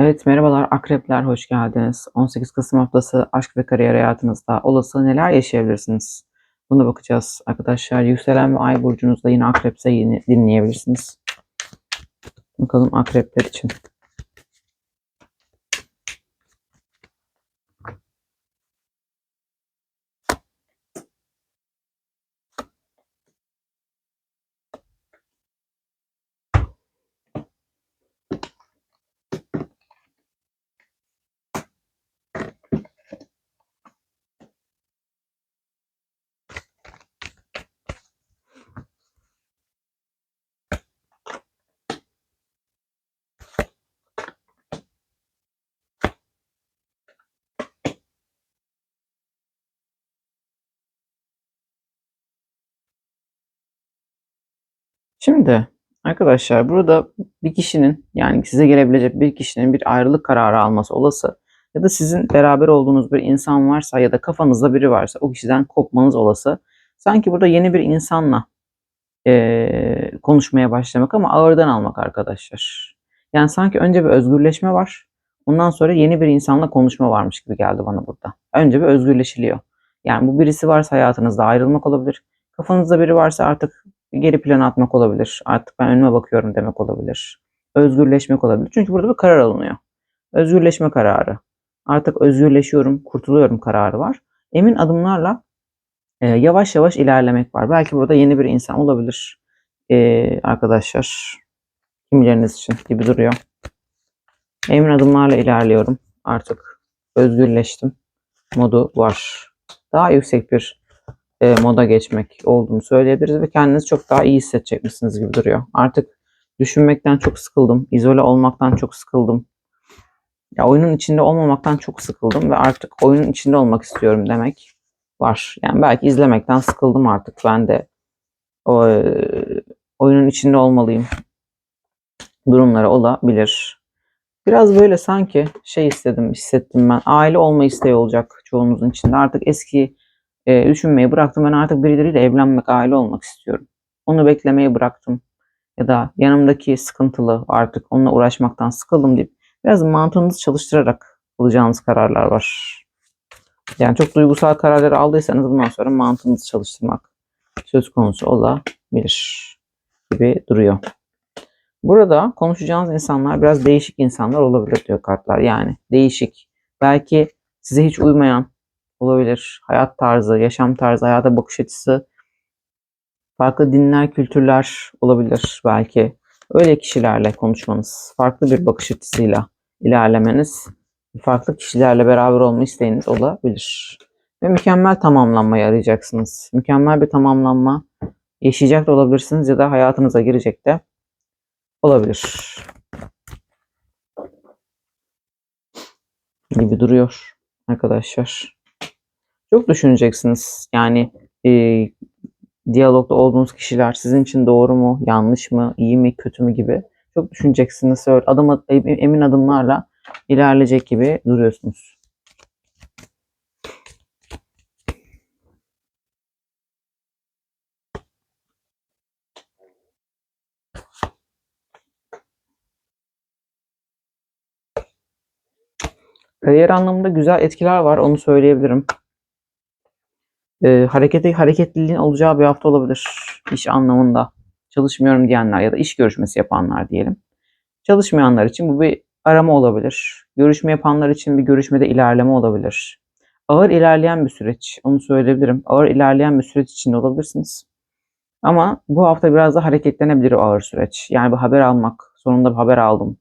Evet, merhabalar akrepler, hoş geldiniz. 18 Kasım haftası aşk ve kariyer hayatınızda olası neler yaşayabilirsiniz? Buna bakacağız arkadaşlar. Yükselen ve ay burcunuzda yine akrepse yine dinleyebilirsiniz. Bakalım akrepler için. Şimdi arkadaşlar burada bir kişinin yani size gelebilecek bir kişinin bir ayrılık kararı alması olası ya da sizin beraber olduğunuz bir insan varsa ya da kafanızda biri varsa o kişiden kopmanız olası. Sanki burada yeni bir insanla eee, konuşmaya başlamak ama ağırdan almak arkadaşlar. Yani sanki önce bir özgürleşme var. Ondan sonra yeni bir insanla konuşma varmış gibi geldi bana burada. Önce bir özgürleşiliyor. Yani bu birisi varsa hayatınızda ayrılmak olabilir. Kafanızda biri varsa artık geri plana atmak olabilir. Artık ben önüme bakıyorum demek olabilir. Özgürleşmek olabilir. Çünkü burada bir karar alınıyor. Özgürleşme kararı. Artık özgürleşiyorum, kurtuluyorum kararı var. Emin adımlarla e, yavaş yavaş ilerlemek var. Belki burada yeni bir insan olabilir e, arkadaşlar. Kimileriniz için gibi duruyor. Emin adımlarla ilerliyorum. Artık özgürleştim. Modu var. Daha yüksek bir e, moda geçmek olduğunu söyleyebiliriz ve kendinizi çok daha iyi hissedecekmişsiniz gibi duruyor. Artık düşünmekten çok sıkıldım. izole olmaktan çok sıkıldım. Ya oyunun içinde olmamaktan çok sıkıldım ve artık oyunun içinde olmak istiyorum demek var. Yani belki izlemekten sıkıldım artık. Ben de o e, oyunun içinde olmalıyım. Durumları olabilir. Biraz böyle sanki şey istedim, hissettim ben. Aile olma isteği olacak çoğunuzun içinde. Artık eski e, düşünmeyi bıraktım. Ben artık birileriyle evlenmek, aile olmak istiyorum. Onu beklemeyi bıraktım. Ya da yanımdaki sıkıntılı artık onunla uğraşmaktan sıkıldım deyip biraz mantığınızı çalıştırarak alacağınız kararlar var. Yani çok duygusal kararları aldıysanız bundan sonra mantığınızı çalıştırmak söz konusu olabilir gibi duruyor. Burada konuşacağınız insanlar biraz değişik insanlar olabilir diyor kartlar. Yani değişik. Belki size hiç uymayan olabilir. Hayat tarzı, yaşam tarzı, hayata bakış açısı, farklı dinler, kültürler olabilir belki. Öyle kişilerle konuşmanız, farklı bir bakış açısıyla ilerlemeniz, farklı kişilerle beraber olma isteğiniz olabilir. Ve mükemmel tamamlanmayı arayacaksınız. Mükemmel bir tamamlanma yaşayacak da olabilirsiniz ya da hayatınıza girecek de olabilir. Gibi duruyor arkadaşlar. Çok düşüneceksiniz. Yani e, diyalogda olduğunuz kişiler sizin için doğru mu, yanlış mı, iyi mi, kötü mü gibi çok düşüneceksiniz. Öyle adım emin adımlarla ilerleyecek gibi duruyorsunuz. Kariyer anlamında güzel etkiler var, onu söyleyebilirim. Ee, hareketi, hareketliliğin olacağı bir hafta olabilir iş anlamında. Çalışmıyorum diyenler ya da iş görüşmesi yapanlar diyelim. Çalışmayanlar için bu bir arama olabilir. Görüşme yapanlar için bir görüşmede ilerleme olabilir. Ağır ilerleyen bir süreç, onu söyleyebilirim. Ağır ilerleyen bir süreç içinde olabilirsiniz. Ama bu hafta biraz da hareketlenebilir o ağır süreç. Yani bir haber almak, sonunda bir haber aldım.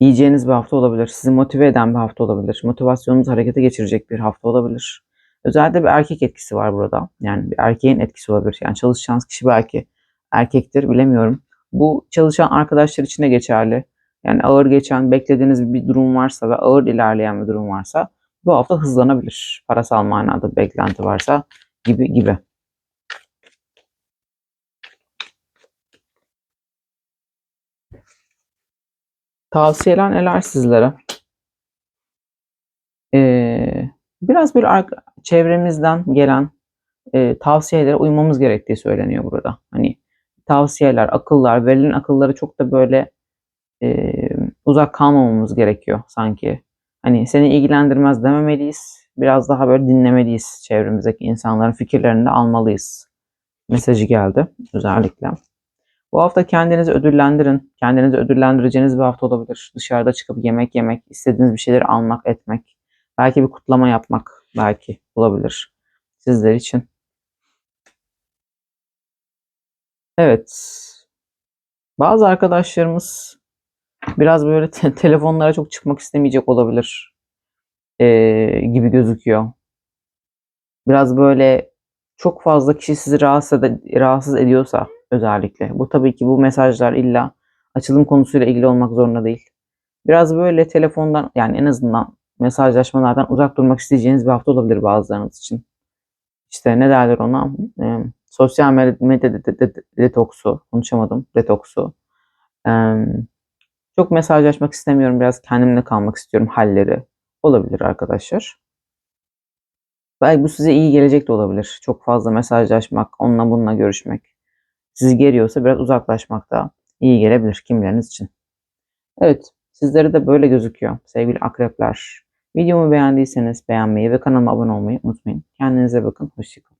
Diyeceğiniz bir hafta olabilir. Sizi motive eden bir hafta olabilir. Motivasyonunuzu harekete geçirecek bir hafta olabilir. Özellikle bir erkek etkisi var burada. Yani bir erkeğin etkisi olabilir. Yani çalışacağınız kişi belki erkektir bilemiyorum. Bu çalışan arkadaşlar için de geçerli. Yani ağır geçen, beklediğiniz bir durum varsa ve ağır ilerleyen bir durum varsa bu hafta hızlanabilir. Parasal manada beklenti varsa gibi gibi. Tavsiyeler neler sizlere? Ee, biraz böyle çevremizden gelen e, tavsiyelere uymamız gerektiği söyleniyor burada. Hani tavsiyeler, akıllar, verilen akılları çok da böyle e, uzak kalmamamız gerekiyor sanki. Hani seni ilgilendirmez dememeliyiz. Biraz daha böyle dinlemeliyiz çevremizdeki insanların fikirlerini de almalıyız. Mesajı geldi özellikle. Bu hafta kendinizi ödüllendirin. Kendinizi ödüllendireceğiniz bir hafta olabilir. Dışarıda çıkıp yemek yemek, istediğiniz bir şeyleri almak, etmek. Belki bir kutlama yapmak belki olabilir sizler için. Evet. Bazı arkadaşlarımız biraz böyle te- telefonlara çok çıkmak istemeyecek olabilir ee, gibi gözüküyor. Biraz böyle çok fazla kişi sizi rahatsız, ede- rahatsız ediyorsa özellikle. Bu tabii ki bu mesajlar illa açılım konusuyla ilgili olmak zorunda değil. Biraz böyle telefondan yani en azından mesajlaşmalardan uzak durmak isteyeceğiniz bir hafta olabilir bazılarınız için. İşte ne derler ona? Ee, sosyal medya, de- de- de- detoksu. Konuşamadım. Detoksu. Ee, çok mesajlaşmak istemiyorum. Biraz kendimle kalmak istiyorum halleri olabilir arkadaşlar. Belki bu size iyi gelecek de olabilir. Çok fazla mesajlaşmak, onunla bununla görüşmek. Sizi geriyorsa biraz uzaklaşmak da iyi gelebilir kimileriniz için. Evet, sizlere de böyle gözüküyor sevgili akrepler. Videomu beğendiyseniz beğenmeyi ve kanalıma abone olmayı unutmayın. Kendinize bakın, hoşçakalın.